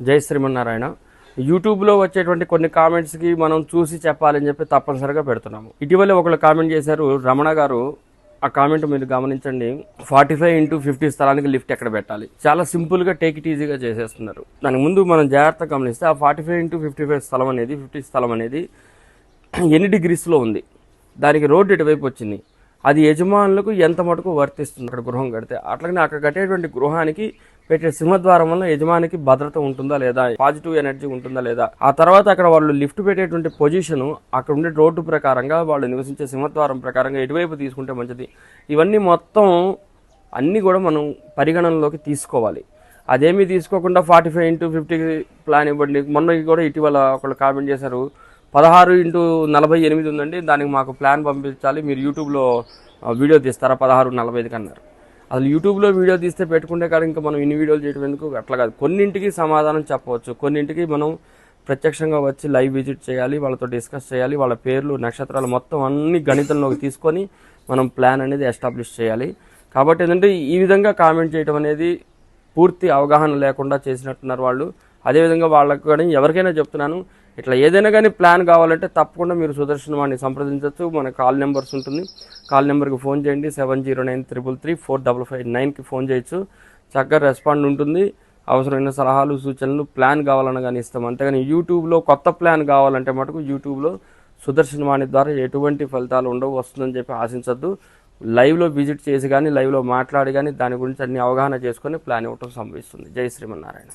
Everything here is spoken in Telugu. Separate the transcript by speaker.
Speaker 1: జై శ్రీమన్నారాయణ. యూట్యూబ్లో వచ్చేటువంటి కొన్ని కామెంట్స్కి మనం చూసి చెప్పాలని చెప్పి తప్పనిసరిగా పెడుతున్నాము. ఇటీవలే ఒకళ్ళు కామెంట్ చేశారు రమణ గారు ఆ కామెంట్ మీరు గమనించండి. ఫార్టీ ఫైవ్ ఇంటూ ఫిఫ్టీ స్థలానికి లిఫ్ట్ ఎక్కడ పెట్టాలి? చాలా సింపుల్గా టేక్ ఇట్ ఈజీగా చేసేస్తున్నారు. దానికి ముందు మనం జాగ్రత్తగా గమనిస్తే ఆ forty five into fifty five స్థలం అనేది ఫిఫ్టీ స్థలం అనేది ఎన్ని డిగ్రీస్లో ఉంది? దానికి రోడ్డు ఇటువైపు వచ్చింది? అది యజమానులకు ఎంత మటుకు వర్తిస్తుంది? అక్కడ గృహం కడితే. అట్లాగే అక్కడ కట్టేటువంటి గృహానికి పెట్టే సింహద్వారం వల్ల యజమానికి భద్రత ఉంటుందా లేదా? పాజిటివ్ ఎనర్జీ ఉంటుందా లేదా? ఆ తర్వాత అక్కడ వాళ్ళు లిఫ్ట్ పెట్టేటువంటి పొజిషన్ అక్కడ ఉండే రోడ్డు ప్రకారంగా వాళ్ళు నివసించే సింహద్వారం ప్రకారంగా ఎటువైపు తీసుకుంటే మంచిది. ఇవన్నీ మొత్తం అన్నీ కూడా మనం పరిగణనలోకి తీసుకోవాలి. అదేమీ తీసుకోకుండా forty five into fifty plan ఇవ్వండి. మొన్న కూడా ఇటీవల ఒకళ్ళు కామెంట్ చేశారు. పదహారు ఇంటూ నలభై ఎనిమిది ఉందండి. దానికి మాకు ప్లాన్ పంపించాలి. మీరు యూట్యూబ్లో వీడియో తీస్తారా? పదహారు నలభై ఐదుకి అన్నారు అసలు యూట్యూబ్లో వీడియో తీస్తే పెట్టుకుంటే కాదు ఇంకా మనం ఇన్ని వీడియోలు చేయడం ఎందుకు? అట్లా కాదు. కొన్నింటికి సమాధానం చెప్పవచ్చు. కొన్నింటికి మనం ప్రత్యక్షంగా వచ్చి లైవ్ విజిట్ చేయాలి వాళ్ళతో డిస్కస్ చేయాలి వాళ్ళ పేర్లు నక్షత్రాలు మొత్తం అన్ని గణితంలోకి తీసుకొని మనం ప్లాన్ అనేది ఎస్టాబ్లిష్ చేయాలి. కాబట్టి ఏంటంటే ఈ విధంగా కామెంట్ చేయడం అనేది పూర్తి అవగాహన లేకుండా చేసినట్టున్నారు వాళ్ళు. అదేవిధంగా వాళ్ళకు కానీ ఎవరికైనా చెప్తున్నాను ఇట్లా ఏదైనా కానీ ప్లాన్ కావాలంటే తప్పకుండా మీరు సుదర్శన్ వాడిని సంప్రదించవచ్చు. మన కాల్ నెంబర్స్ ఉంటుంది. కాల్ నెంబర్కి ఫోన్ చేయండి. Seven zero nine triple three four double five నైన్కి ఫోన్ చేయొచ్చు. చక్కగా రెస్పాండ్ ఉంటుంది. అవసరమైన సలహాలు సూచనలు ప్లాన్ కావాలన్నా కానీ ఇస్తాం. అంతేగాని యూట్యూబ్లో కొత్త ప్లాన్ కావాలంటే మటుకు యూట్యూబ్లో సుదర్శన్ వాణి ద్వారా ఎటువంటి ఫలితాలు ఉండవు వస్తుందని చెప్పి ఆశించద్దు. లైవ్లో విజిట్ చేసి కానీ లైవ్లో మాట్లాడి కానీ దాని గురించి అన్ని అవగాహన చేసుకొని ప్లాన్ ఇవ్వటం సంభవిస్తుంది. జై శ్రీమన్నారాయణ.